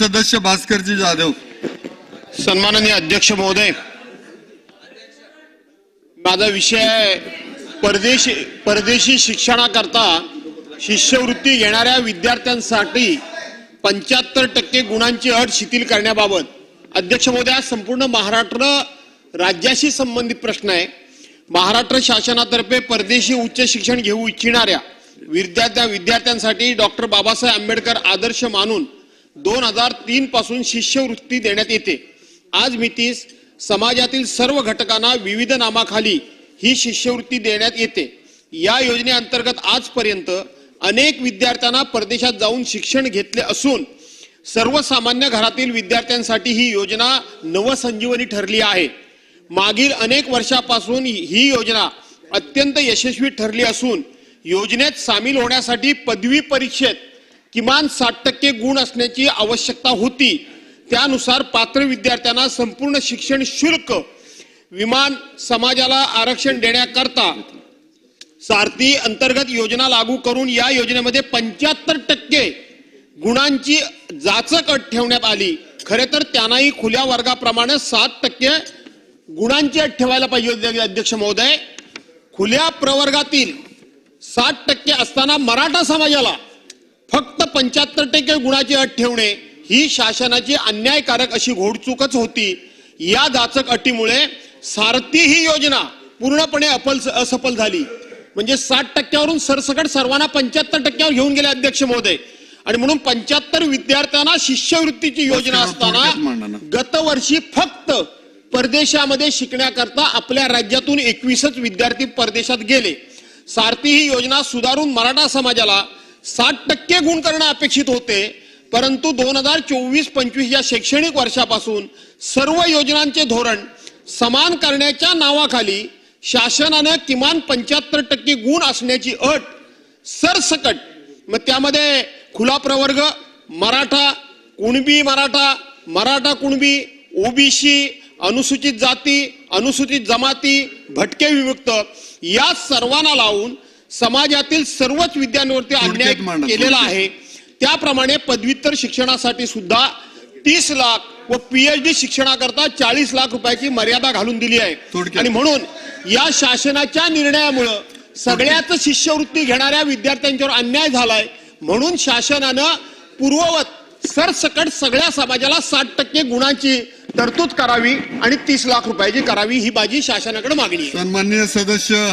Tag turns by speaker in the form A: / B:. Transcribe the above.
A: सदस्य भास्करजी जाधव.
B: सन्माननीय अध्यक्ष महोदय माझा विषय आहे परदेशी परदेशी शिक्षणाकरता शिष्यवृत्ती घेणाऱ्या विद्यार्थ्यांसाठी पंच्याहत्तर टक्के गुणांची अट शिथिल करण्याबाबत. अध्यक्ष महोदय हा संपूर्ण महाराष्ट्र राज्याशी संबंधित प्रश्न आहे. महाराष्ट्र शासनातर्फे परदेशी उच्च शिक्षण घेऊ इच्छिणाऱ्या विद्यार्थ्या विद्यार्थ्यांसाठी डॉक्टर बाबासाहेब आंबेडकर आदर्श मानून दोन हजार तीन पासून शिष्यवृत्ती देण्यात येते. आज मितीस समाजातील सर्व घटकांना विविध नामाखाली ही शिष्यवृत्ती देण्यात येते. या योजनेअंतर्गत आजपर्यंत अनेक विद्यार्थ्यांना परदेशात जाऊन शिक्षण घेतले असून सर्वसामान्य घरातील विद्यार्थ्यांसाठी ही योजना नवसंजीवनी ठरली आहे. मागील अनेक वर्षापासून ही योजना अत्यंत यशस्वी ठरली असून योजनेत सामील होण्यासाठी पदवी परीक्षेत किमान साठ टक्के गुण असण्याची आवश्यकता होती. त्यानुसार पात्र विद्यार्थ्यांना संपूर्ण शिक्षण शुल्क विमान समाजाला आरक्षण देण्याकरता सारथी अंतर्गत योजना लागू करून या योजनेमध्ये पंच्याहत्तर टक्के गुणांची जाचक अट ठेवण्यात आली. खरे तर त्यांनाही खुल्या वर्गाप्रमाणे सात टक्के गुणांची अट ठेवायला पाहिजे अध्यक्ष महोदय. खुल्या प्रवर्गातील साठ टक्के असताना मराठा समाजाला पंच्याहत्तर टक्के गुणाची अट ठेवणे ही शासनाची अन्यायकारक अशी घोडचूकच होती. या जाचक अटीमुळे सारथी ही योजना पूर्णपणे अपल असफल झाली. म्हणजे साठ टक्क्यावरून सरसकट सर्वांना पंच्याहत्तर टक्क्यावर घेऊन गेले अध्यक्ष महोदय. आणि म्हणून पंच्याहत्तर विद्यार्थ्यांना शिष्यवृत्तीची योजना असताना. गतवर्षी फक्त परदेशामध्ये शिकण्याकरता आपल्या राज्यातून एकवीसच विद्यार्थी परदेशात गेले. सारथी ही योजना सुधारून मराठा समाजाला साठ टक्के गुण करणं अपेक्षित होते परंतु दोन हजार चोवीस पंचवीस या शैक्षणिक वर्षापासून सर्व योजनांचे धोरण समान करण्याच्या नावाखाली शासनानं किमान पंच्याहत्तर टक्के गुण असण्याची अट सरसकट मग त्यामध्ये खुला प्रवर्ग मराठा कुणबी मराठा मराठा कुणबी ओबीसी अनुसूचित जाती अनुसूचित जमाती भटके विमुक्त या सर्वांना लावून समाजातील सर्वच विद्यार्थ्यांवरती अन्याय केलेला. आहे. त्याप्रमाणे पदव्युत्तर शिक्षणासाठी सुद्धा तीस लाख व पीएचडी शिक्षणाकरता चाळीस लाख रुपयाची मर्यादा घालून दिली आहे. आणि म्हणून या शासनाच्या निर्णयामुळं सगळ्याच शिष्यवृत्ती घेणाऱ्या विद्यार्थ्यांच्यावर अन्याय झालाय. म्हणून शासनानं पूर्ववत सरसकट सगळ्या समाजाला साठ टक्के गुणाची तरतूद करावी आणि तीस लाख रुपयाची करावी ही माझी शासनाकडे मागणी आहे.
A: सन्माननीय सदस्य.